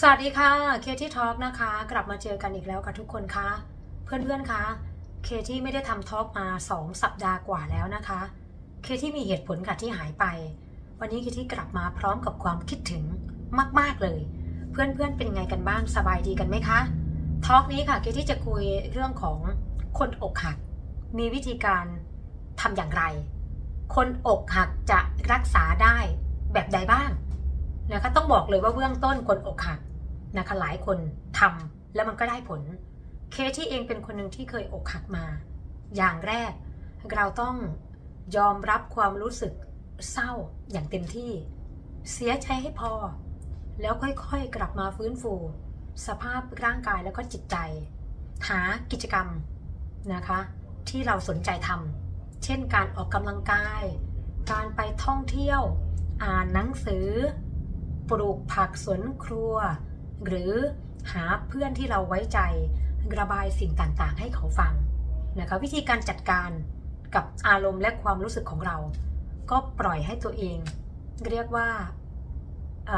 สวัสดีค่ะเคที่ทอล์กนะคะ กลับมาเจอกันอีกแล้วค่ะทุกคนคะเพื่อนๆคะเคที่ไม่ได้ทำทอล์กมา 2 สัปดาห์กว่าแล้วนะคะ เคที่มีเหตุผลค่ะที่หายไป วันนี้เคที่กลับมาพร้อมกับความคิดถึงมาก ๆเลย เพื่อนๆเป็นไงกันบ้างสบายดีกันไหมคะทอล์กนี้ค่ะเคที่จะคุยเรื่องของคนอกหัก มีวิธีการทำอย่างไร คนอกหักจะรักษาได้แบบใดบ้าง นะคะต้องบอกเลยว่าเบื้องต้นคนอกหักนะคะหลายคนทำแล้วมันก็ได้ผล เคที่เองเป็นคนหนึ่งที่เคยอกหักมา อย่างแรก เราต้องยอมรับความรู้สึกเศร้าอย่างเต็มที่ เสียใจให้พอ แล้วค่อยๆกลับมาฟื้นฟู สภาพร่างกายแล้วก็จิตใจ หากิจกรรมนะคะ ที่เราสนใจทำเช่นการออกกำลังกาย การไปท่องเที่ยว อ่านหนังสือ ปลูกผักสวนครัว หรือหาเพื่อนที่เราไว้ใจ ระบายสิ่งต่างๆ ให้เขาฟังนะคะวิธีการจัดการกับอารมณ์และความรู้สึกของเรา ก็ปล่อยให้ตัวเอง เรียกว่า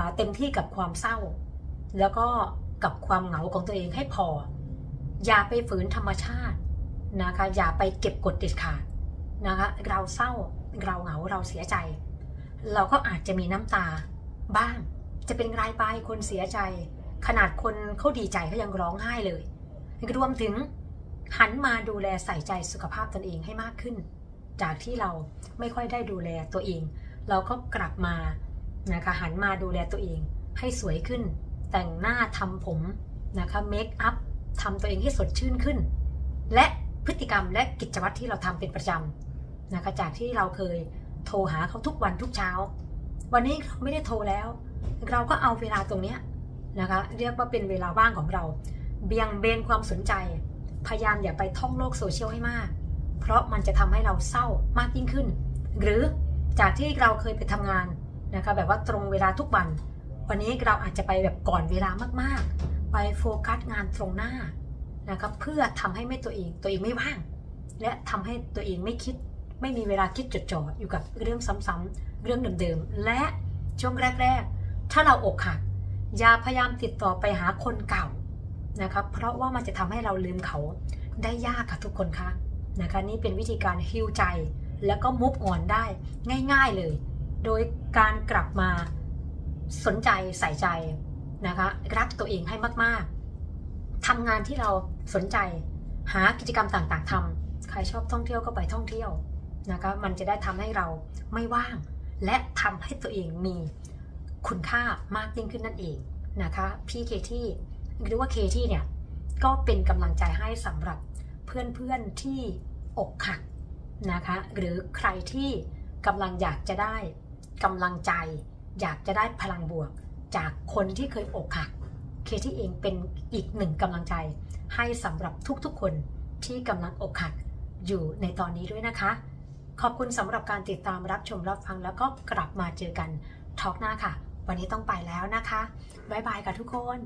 าเต็มที่กับความเศร้า แล้วก็กับความเหงาของตัวเองให้พอ อย่าไปฝืนธรรมชาตินะคะอย่าไปเก็บกดเด็ดขาดนะคะเราเศร้าเราเหงาเราเสียใจ เราก็อาจจะมีน้ำตาบ้าง จะเป็นรายไปคนเสียใจ ขนาดคนเขาดีใจเขายังร้องไห้เลยรวมถึงหันมาดูแลใส่ใจสุขภาพตนเองให้มากขึ้น จากที่เราไม่ค่อยได้ดูแลตัวเอง เราก็กลับมานะคะหันมาดูแลตัวเอง ให้สวยขึ้น แต่งหน้าทำผมนะคะเมคอัพทำตัวเองให้สดชื่นขึ้น และพฤติกรรมและกิจวัตรที่เราทำเป็นประจำนะคะจากที่เราเคยโทรหาเขาทุกวันทุกเช้า วันนี้เราไม่ได้โทรแล้ว เราก็เอาเวลาตรงเนี้ยนะคะเรียกว่าเป็นเวลาว่างของเรา เบี่ยงเบนความสนใจ พยายามอย่าไปท่องโลกโซเชียลให้มาก เพราะมันจะทำให้เราเศร้ามากยิ่งขึ้น หรือจากที่เราเคยไปทำงานนะคะแบบว่าตรงเวลาทุกวัน วันนี้เราอาจจะไปแบบก่อนเวลามากๆ ไปโฟกัสงานตรงหน้านะคะเพื่อทำให้ไม่ตัวเองตัวเองไม่ว่าง และทำให้ตัวเองไม่คิด ไม่มีเวลาคิดจดจ่ออยู่กับเรื่องซ้ำๆเรื่องเดิมๆและช่วงแรกๆ ถ้าเราอกหักอย่าพยายามติดต่อไปหาคนเก่านะคะเพราะว่ามันจะทำให้เราลืมเขาได้ยากค่ะทุกคนคะนะคะนี่เป็นวิธีการฮิวใจ แล้วก็มุฟออนได้ง่ายๆเลย โดยการกลับมาสนใจใส่ใจนะคะรักตัวเองให้มากๆทำงานที่เราสนใจหากิจกรรมต่างๆทำใครชอบท่องเที่ยวก็ไปท่องเที่ยวนะคะมันจะได้ทำให้เราไม่ว่าง และทำให้ตัวเองมี คุณค่ามากยิ่งขึ้นนั่นเองนะคะพี่เคที่หรือว่าเคที่เนี่ยก็เป็นกำลังใจให้สำหรับเพื่อนๆที่อกหักนะคะหรือใครที่กำลังอยากจะได้กำลังใจ อยากจะได้พลังบวก จากคนที่เคยอกหักเคที่เองเป็นอีกหนึ่งกำลังใจ ให้สำหรับทุกๆคนที่กำลังอกหักอยู่ในตอนนี้ด้วยนะคะ ขอบคุณสำหรับการติดตามรับชมรับฟังแล้วก็กลับมาเจอกันทอกหน้าค่ะ วันนี้ต้องไปแล้วนะคะ บ๊ายบายกับทุกคน